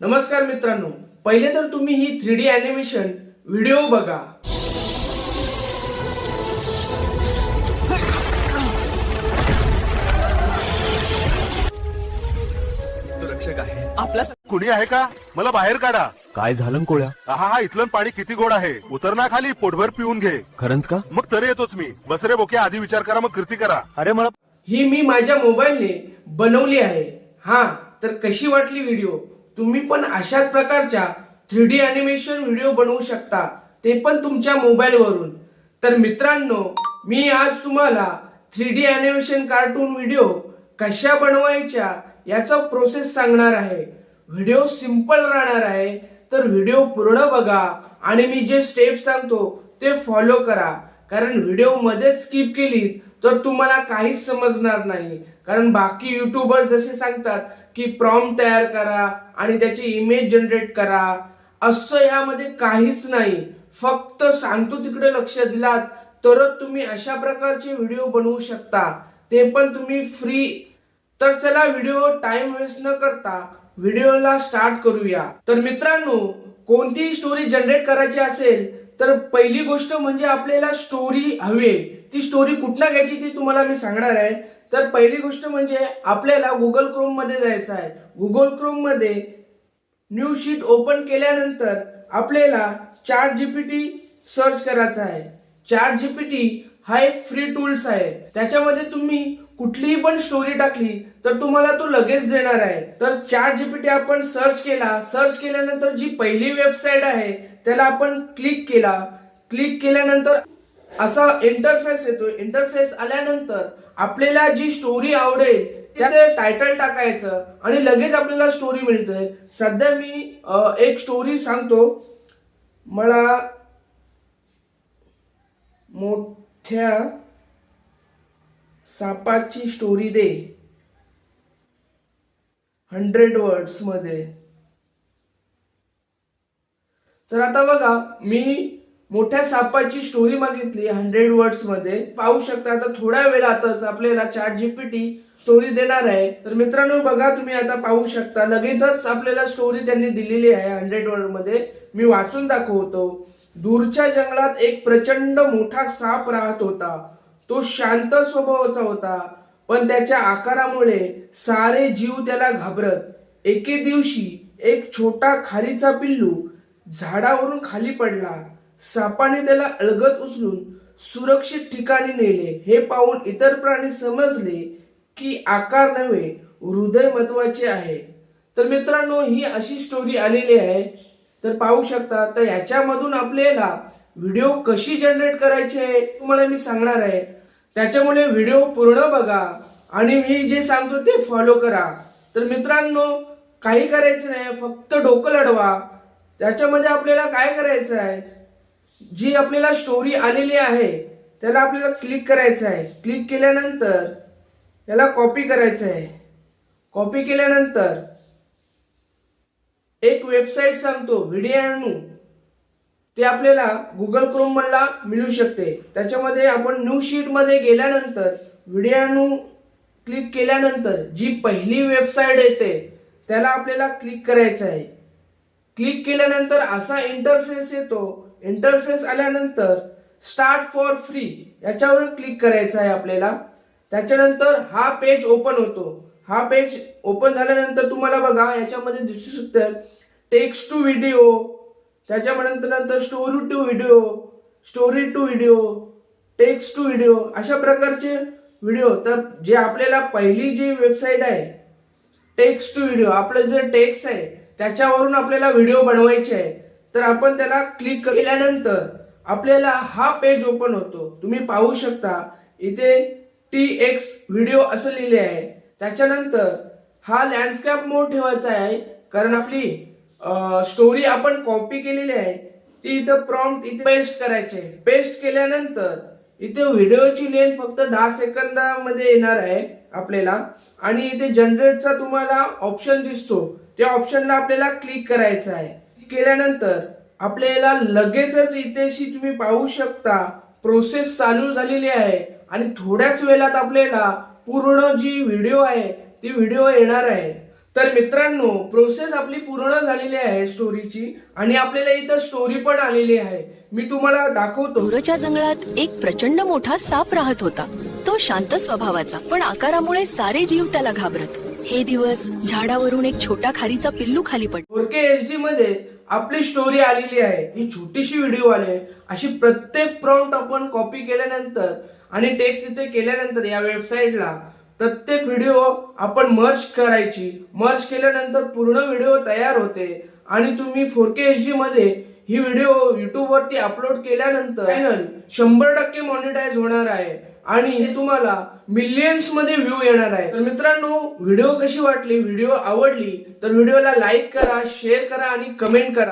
नमस्कार मित्रांनो पहिले तर तुम्ही ही थ्री डी अॅनिमेशन व्हिडिओ बघा. तो रक्षक आहे आपला कुणी आहे का? मला बाहेर काढा. काय झालं कोळ्या हा हा इथलं पाणी किती गोड आहे. उतर ना खाली पोटभर पिऊन घे. खरंच का? मग तरी येतोच मी. बस रे बोके आधी विचार करा मग कृती करा. अरे मला ही मी माझ्या मोबाईलने बनवली आहे. हा तर कशी वाटली व्हिडिओ तुम्ही पण अशाच प्रकारच्या थ्री डी अॅनिमेशन व्हिडिओ बनवू शकता. ते पण तुमच्या मोबाईलवरून. तर मित्रांनो मी आज तुम्हाला three D animation cartoon video कशा बनवायच्या याचा प्रोसेस सांगणार आहे. व्हिडिओ सिंपल राहणार आहे. तर व्हिडिओ पूर्ण बघा आणि मी जे स्टेप सांगतो ते फॉलो करा. कारण व्हिडिओमध्ये स्किप केली तर तुम्हाला काहीच समजणार नाही. कारण बाकी युट्यूबर जसे सांगतात की प्रॉम तयार करा आणि त्याची इमेज जनरेट करा. असं यामध्ये काहीच नाही. फक्त सांगतो तिकडे लक्ष दिलात तरच तुम्ही अशा प्रकारचे व्हिडिओ बनवू शकता. ते पण तुम्ही फ्री तर चला व्हिडिओ टाइम वेस्ट न करता व्हिडिओला स्टार्ट करूया. तर मित्रांनो कोणतीही स्टोरी जनरेट करायची असेल तर पहिली गोष्ट म्हणजे आपल्याला स्टोरी हवी आहे. ती स्टोरी कुठनं घ्यायची ती तुम्हाला मी सांगणार आहे. तर पहिली गोष्ट म्हणजे आपल्याला गुगल क्रोममध्ये जायचं आहे. गुगल क्रोममध्ये न्यू शीट ओपन केल्यानंतर आपल्याला चार्ट जीपीटी सर्च करायचा आहे. चार्ट जीपीटी हा एक फ्री टूल्स आहे. त्याच्यामध्ये तुम्ही कुठलीही पण स्टोरी टाकली तर तुम्हाला तो लगेच देणार आहे. तर चार्ट जीपीटी आपण सर्च केला सर्च केल्यानंतर जी पहिली वेबसाईट आहे त्याला आपण क्लिक केला. क्लिक केल्यानंतर असा इंटरफेस येतो इंटरफेस आल्यानंतर आपल्याला जी स्टोरी आवडेल त्याचे टायटल टाकायचं आणि लगेच आपल्याला स्टोरी मिळते सध्या मी एक स्टोरी सांगतो. मला मोठ्या सापाची स्टोरी दे. हंड्रेड वर्ड्समध्ये. तर आता बघा मी मोठ्या सापाची स्टोरी मागितली हंड्रेड वर्ड्समध्ये. पाहू शकता आता थोड्या वेळातच आपल्याला चार जीपीटी स्टोरी देणार आहे. तर मित्रांनो बघा तुम्ही आता पाहू शकता लगेचच आपल्याला स्टोरी त्यांनी दिलेली आहे हंड्रेड वर्डमध्ये. मी वाचून दाखवतो. दूरच्या जंगलात एक प्रचंड मोठा साप राहत होता. तो शांत स्वभावाचा होता पण त्याच्या आकारामुळे सारे जीव त्याला घाबरत. एके दिवशी एक छोटा खारीचा पिल्लू झाडावरून खाली पडला. सापाने त्याला अलगत उचलून सुरक्षित ठिकाणी नेले. हे पाहून इतर प्राणी समजले की आकार नव्हे हृदय महत्त्वाचे आहे. तर मित्रांनो ही अशी स्टोरी आलेली आहे. तर पाहू शकता तर याच्यामधून आपल्याला व्हिडिओ कशी जनरेट करायची आहे तुम्हाला मी सांगणार आहे. त्याच्यामुळे व्हिडिओ पूर्ण बघा आणि मी जे सांगतो ते फॉलो करा. तर मित्रांनो काही करायचं नाही फक्त डोकं लढवा. त्याच्यामध्ये आपल्याला काय करायचं आहे? जी आपल्याला स्टोरी आलेली आहे त्याला आपल्याला क्लिक करायचं आहे. क्लिक केल्यानंतर याला कॉपी करायचं आहे. कॉपी केल्यानंतर एक वेबसाईट सांगतो व्हिडिओ ते आपल्याला गुगल क्रोम मधला मिळू शकते. त्याच्यामध्ये आपण न्यू शीटमध्ये गेल्यानंतर व्हिडिओ क्लिक केल्यानंतर जी पहिली वेबसाईट येते त्याला आपल्याला क्लिक करायचं आहे. क्लिक केल्यानंतर असा इंटरफेस येतो. इंटरफेस आल्यानंतर स्टार्ट फॉर फ्री याच्यावर क्लिक करायचं आहे आपल्याला. त्याच्यानंतर हा पेज ओपन होतो. हा पेज ओपन झाल्यानंतर तुम्हाला बघा याच्यामध्ये दिसू शकतं टेक्स्ट टू व्हिडिओ. त्याच्यानंतर नंतर story to video story to video text to video अशा प्रकारचे व्हिडिओ. तर जे आपल्याला पहिली जी वेबसाईट आहे टेक्स्ट टू व्हिडिओ. आपलं जे टेक्स्ट आहे त्याच्यावरून आपल्याला व्हिडिओ बनवायचे आहे. तर आपण त्याला क्लिक केल्यानंतर आपल्याला हा पेज ओपन होतो. तुम्ही पाहू शकता इथे टी एक्स व्हिडिओ असं लिहिले आहे. त्याच्यानंतर हा लँडस्केप मोड ठेवायचा आहे. कारण आपली स्टोरी आपण कॉपी केलेली आहे. ती इथं प्रॉम्प्ट इथे पेस्ट करायचे पेस्ट केल्यानंतर इथे व्हिडिओची लेंथ फक्त दहा सेकंदामध्ये येणार आहे. आपल्याला. आणि इथे जनरेटचा तुम्हाला ऑप्शन दिसतो. त्या ऑप्शनला आपल्याला क्लिक करायचं आहे. केल्यानंतर आपल्याला लगेचच इथेशी तुम्ही पाहू शकता प्रोसेस चालू झालेली आहे. आणि थोड्याच वेळात आपल्याला पूर्ण जी व्हिडिओ आहे ती व्हिडिओ येणार आहे. तर मित्रांनो प्रोसेस आपली पूर्ण झालेली आहे स्टोरीची आणि आपल्याला इथं स्टोरी पण आलेली आहे. मी तुम्हाला दाखवतो. डोंगराच्या जंगलात एक प्रचंड मोठा साप राहत होता. शांत स्वभावाचा पण आकारामुळे सारे जीव त्याला घाबरत. हे दिवस झाडावरून एक छोटा खारीचा पिल्लू खाली पड फोर के एच डी मध्ये आपली स्टोरी आलेली आहे. ही छोटीशी व्हिडिओ आहे. अशी प्रत्येक प्रॉम्प्ट आपण कॉपी केल्यानंतर आणि टेक्स्ट इथे केल्यानंतर या वेबसाईटला प्रत्येक व्हिडिओ आपण मर्ज करायची. मर्ज केल्यानंतर पूर्ण व्हिडिओ तयार होते. आणि तुम्ही फोर के एच डी मध्ये ही व्हिडिओ युट्यूब वरती अपलोड केल्यानंतर चॅनल शंभर टक्के मॉनिटाईज होणार आहे. आणि हे तुम्हाला मिलियन्समध्ये व्ह्यू येणार आहे. तर मित्रांनो व्हिडिओ कशी वाटली व्हिडिओ आवडली तर व्हिडिओला लाईक करा शेअर करा आणि कमेंट करा.